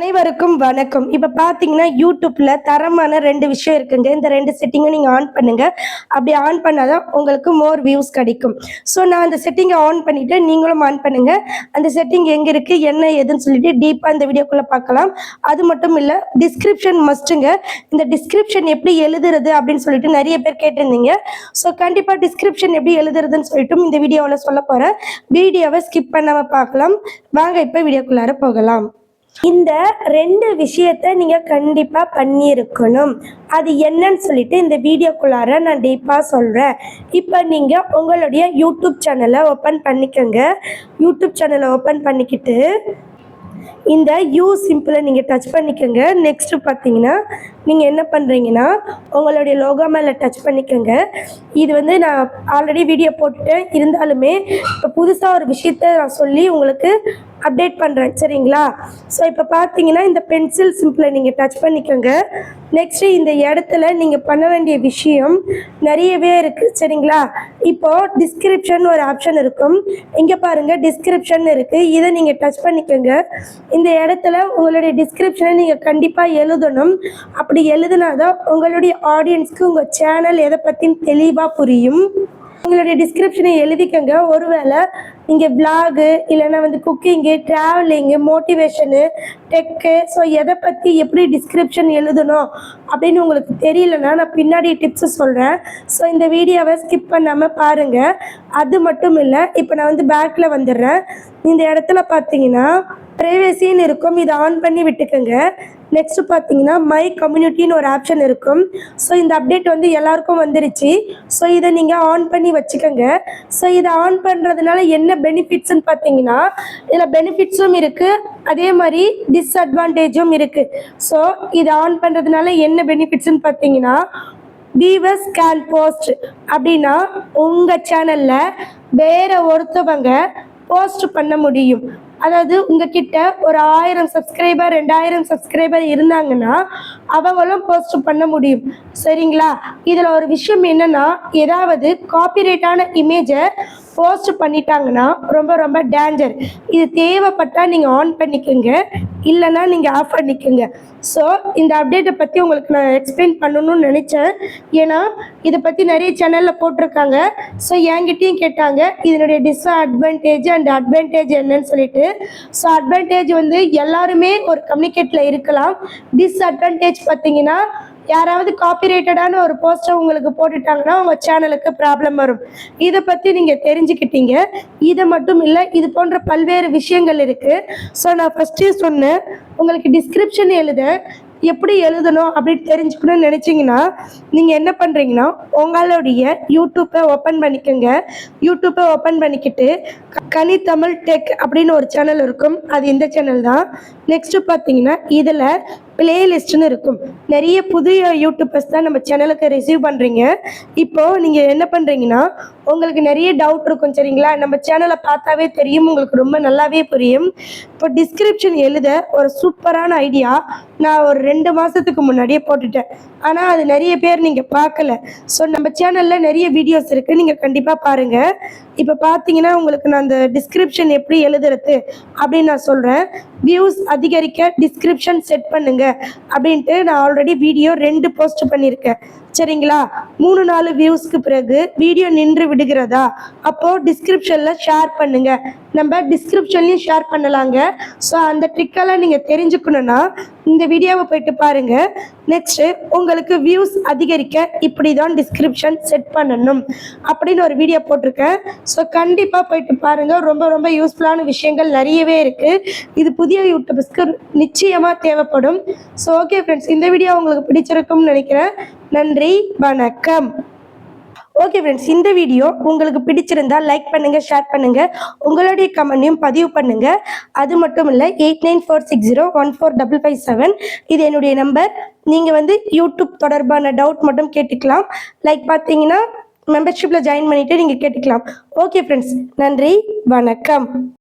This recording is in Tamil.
அனைவருக்கும் வணக்கம். இப்போ பார்த்தீங்கன்னா யூடியூப்பில் தரமான ரெண்டு விஷயம் இருக்குங்க. இந்த ரெண்டு செட்டிங்கும் நீங்கள் ஆன் பண்ணுங்க. அப்படி ஆன் பண்ணால் தான் உங்களுக்கு மோர் வியூஸ் கிடைக்கும். ஸோ நான் அந்த செட்டிங்கை ஆன் பண்ணிவிட்டு நீங்களும் ஆன் பண்ணுங்க. அந்த செட்டிங் எங்கே இருக்குது என்ன ஏதுன்னு சொல்லிட்டு டீப்பாக இந்த வீடியோக்குள்ளே பார்க்கலாம். அது மட்டும் இல்லை டிஸ்கிரிப்ஷன் மஸ்ட்டுங்க இந்த டிஸ்கிரிப்ஷன் எப்படி எழுதுறது அப்படின்னு சொல்லிட்டு நிறைய பேர் கேட்டிருந்தீங்க. ஸோ கண்டிப்பாக டிஸ்கிரிப்ஷன் எப்படி எழுதுறதுன்னு சொல்லிட்டும் இந்த வீடியோவில் சொல்ல போகிறேன் வீடியோவை ஸ்கிப் பண்ணாமல் பார்க்கலாம். வாங்க இப்போ வீடியோக்குள்ளார போகலாம். இந்த ரெண்டு விஷயத்த நீங்க கண்டிப்பா பண்ணியிருக்கணும். அது என்னன்னு சொல்லிட்டு இந்த வீடியோக்குள்ளார நான் டீப்பா சொல்றேன். இப்போ நீங்க உங்களுடைய யூடியூப் சேனலை ஓப்பன் பண்ணிக்கோங்க. யூடியூப் சேனலை ஓப்பன் பண்ணிக்கிட்டு இந்த யூ சிம்பிளை நீங்கள் டச் பண்ணிக்கோங்க. நெக்ஸ்ட்டு பார்த்தீங்கன்னா நீங்கள் என்ன பண்ணுறீங்கன்னா உங்களுடைய லோகோ மேலே டச் பண்ணிக்கோங்க. இது வந்து நான் ஆல்ரெடி வீடியோ போட்டுட்டேன். இருந்தாலுமே இப்போ புதுசாக ஒரு விஷயத்த நான் சொல்லி உங்களுக்கு அப்டேட் பண்ணுறேன் சரிங்களா? ஸோ இப்போ பார்த்தீங்கன்னா இந்த பென்சில் சிம்பிளை நீங்கள் டச் பண்ணிக்கோங்க. நெக்ஸ்ட்டு இந்த இடத்துல நீங்கள் பண்ண வேண்டிய விஷயம் நிறையவே இருக்குது சரிங்களா? இப்போது டிஸ்கிரிப்ஷன் ஒரு ஆப்ஷன் இருக்கும். இங்கே பாருங்கள் டிஸ்கிரிப்ஷன் இருக்குது இதை நீங்கள் டச் பண்ணிக்கோங்க. இந்த இடத்துல உங்களுடைய டிஸ்கிரிப்ஷனை நீங்கள் கண்டிப்பாக எழுதணும். அப்படி எழுதுனாதான் உங்களுடைய ஆடியன்ஸ்க்கு உங்கள் சேனல் எதை பற்றின்னு தெளிவாக புரியும். உங்களுடைய டிஸ்கிரிப்ஷனை எழுதிக்கங்க. ஒருவேளை நீங்கள் பிளாகு இல்லைன்னா வந்து cooking travelling motivation tech so எதை பற்றி எப்படி டிஸ்கிரிப்ஷன் எழுதணும் அப்படின்னு உங்களுக்கு தெரியலன்னா நான் பின்னாடி டிப்ஸு சொல்கிறேன் ஸோ இந்த வீடியோவை ஸ்கிப் பண்ணாமல் பாருங்கள் அது மட்டும் இல்லை இப்போ நான் வந்து பேக்கில் வந்துடுறேன். இந்த இடத்துல பார்த்தீங்கன்னா ப்ரைவேசின்னு இருக்கும். இதை ஆன் பண்ணி விட்டுக்கோங்க. நெக்ஸ்ட் பார்த்தீங்கன்னா மை கம்யூனிட்டின்னு ஒரு ஆப்ஷன் இருக்கும். ஸோ இந்த அப்டேட் வந்து எல்லாருக்கும் வந்துருச்சு. ஸோ இதை நீங்கள் ஆன் பண்ணி வச்சுக்கோங்க. ஸோ இதை ஆன் பண்ணுறதுனால என்ன பெனிஃபிட்ஸ்ன்னு பார்த்தீங்கன்னா இதில் பெனிஃபிட்ஸும் இருக்குது அதே மாதிரி டிஸ்அட்வான்டேஜும் இருக்குது ஸோ இதை ஆன் பண்ணுறதுனால என்ன பெனிஃபிட்ஸ்ன்னு பார்த்தீங்கன்னா பீவஸ் கேன் போஸ்ட் அப்படின்னா உங்கள் சேனலில் வேற ஒருத்தவங்க போஸ்ட் பண்ண முடியும். அதாவது உங்ககிட்ட ஒரு ஆயிரம் சப்ஸ்கிரைபர் ரெண்டாயிரம் சப்ஸ்கிரைபர் இருந்தாங்கன்னா அவங்களும் போஸ்ட் பண்ண முடியும். சரிங்களா? இதில் ஒரு விஷயம் என்னன்னா ஏதாவது காப்பிரைட்டான இமேஜை போஸ்ட் பண்ணிட்டாங்கன்னா ரொம்ப ரொம்ப டேஞ்சர் இது தேவைப்பட்டால் நீங்கள் ஆன் பண்ணிக்கோங்க. இல்லைன்னா நீங்கள் ஆஃப் பண்ணிக்கோங்க. ஸோ இந்த அப்டேட்டை பற்றி உங்களுக்கு நான் எக்ஸ்பிளைன் பண்ணணும்னு நினச்சேன். ஏன்னா இதை பற்றி நிறைய சேனலில் போட்டிருக்காங்க. ஸோ என்கிட்டையும் கேட்டாங்க. இதனுடைய டிஸ்அட்வான்டேஜ் அண்ட் அட்வான்டேஜ் என்னன்னு சொல்லிட்டு. ஸோ அட்வான்டேஜ் வந்து எல்லாருமே ஒரு கம்யூனிகேட்டில் இருக்கலாம். டிஸ்அட்வான்டேஜ் பார்த்தீங்கன்னா யாராவது காப்பிரைட்டடான ஒரு போஸ்டர் உங்களுக்கு போட்டுட்டாங்கன்னா உங்கள் சேனலுக்கு ப்ராப்ளம் வரும். இதை பற்றி நீங்கள் தெரிஞ்சுக்கிட்டீங்க. இது மட்டும் இல்லை இது போன்ற பல்வேறு விஷயங்கள் இருக்குது ஸோ நான் ஃபஸ்ட்டே சொன்னேன். உங்களுக்கு டிஸ்கிரிப்ஷன் எழுத எப்படி எழுதணும் அப்படின்னு தெரிஞ்சுக்கணும்னு நினச்சிங்கன்னா நீங்கள் என்ன பண்ணுறீங்கன்னா உங்களுடைய யூடியூப்பை ஓப்பன் பண்ணிக்கோங்க. யூடியூப்பை ஓப்பன் பண்ணிக்கிட்டு கனி தமிழ் டெக் அப்படின்னு ஒரு சேனல் இருக்கும். அது இந்த சேனல் தான். நெக்ஸ்ட்டு பார்த்தீங்கன்னா இதில் பிளேலிஸ்ட்னு இருக்கும். நிறைய புதிய யூடியூபர்ஸ் தான் நம்ம சேனலுக்கு ரிசீவ் பண்ணுறீங்க இப்போது நீங்கள் என்ன பண்ணுறீங்கன்னா உங்களுக்கு நிறைய டவுட் இருக்கும் சரிங்களா? நம்ம சேனலை பார்த்தாவே தெரியும் உங்களுக்கு ரொம்ப நல்லாவே புரியும். இப்போ டிஸ்கிரிப்ஷன் எழுத ஒரு சூப்பரான ஐடியா நான் ஒரு ரெண்டு மாதத்துக்கு முன்னாடியே போட்டுட்டேன். ஆனால் அது நிறைய பேர் நீங்கள் பார்க்கல. ஸோ நம்ம சேனலில் நிறைய வீடியோஸ் இருக்குது நீங்கள் கண்டிப்பாக பாருங்கள் இப்போ பார்த்தீங்கன்னா உங்களுக்கு நான் அந்த டிஸ்கிரிப்ஷன் எப்படி எழுதுறது அப்படின்னு நான் சொல்கிறேன் வியூஸ் அதிகரிக்க டிஸ்கிரிப்ஷன் செட் பண்ணுங்க அப்படின்ட்டு நான் ஆல்ரெடி வீடியோ ரெண்டு போஸ்ட் பண்ணியிருக்கேன் சரிங்களா? மூணு நாலு வியூஸ்க்கு பிறகு வீடியோ நின்று விடுகிறதா? அப்போ டிஸ்கிரிப்ஷனில் ஷேர் பண்ணுங்க. நம்ம டிஸ்கிரிப்ஷன்லையும் ஷேர் பண்ணலாங்க. ஸோ அந்த ட்ரிக்கெல்லாம் நீங்கள் தெரிஞ்சுக்கணுன்னா இந்த வீடியோவை போயிட்டு பாருங்க. நெக்ஸ்ட் உங்களுக்கு வியூஸ் அதிகரிக்க இப்படி தான் டிஸ்கிரிப்ஷன் செட் பண்ணணும் அப்படின்னு ஒரு வீடியோ போட்டிருக்கேன். ஸோ கண்டிப்பாக போயிட்டு பாருங்க. ரொம்ப ரொம்ப யூஸ்ஃபுல்லான விஷயங்கள் நிறையவே இருக்கு. இது புதிய யூடியூப்ஸ்க்கு நிச்சயமாக தேவைப்படும். ஸோ ஓகே ஃப்ரெண்ட்ஸ் இந்த வீடியோ உங்களுக்கு பிடிச்சிருக்கும்னு நினைக்கிறேன். நன்றி வணக்கம். ஓகே ஃப்ரெண்ட்ஸ் இந்த வீடியோ உங்களுக்கு பிடிச்சிருந்தா லைக் பண்ணுங்கள் ஷேர் பண்ணுங்கள் உங்களுடைய கமெண்டையும் பதிவு பண்ணுங்கள் அது மட்டும் இல்லை eight nine four six zero one four double five seven இது என்னுடைய நம்பர் நீங்கள் வந்து யூடியூப் தொடர்பான டவுட் மட்டும் கேட்டுக்கலாம். லைக் பார்த்தீங்கன்னா மெம்பர்ஷிப்பில் ஜாயின் பண்ணிவிட்டு நீங்கள் கேட்டுக்கலாம். ஓகே ஃப்ரெண்ட்ஸ் நன்றி வணக்கம்.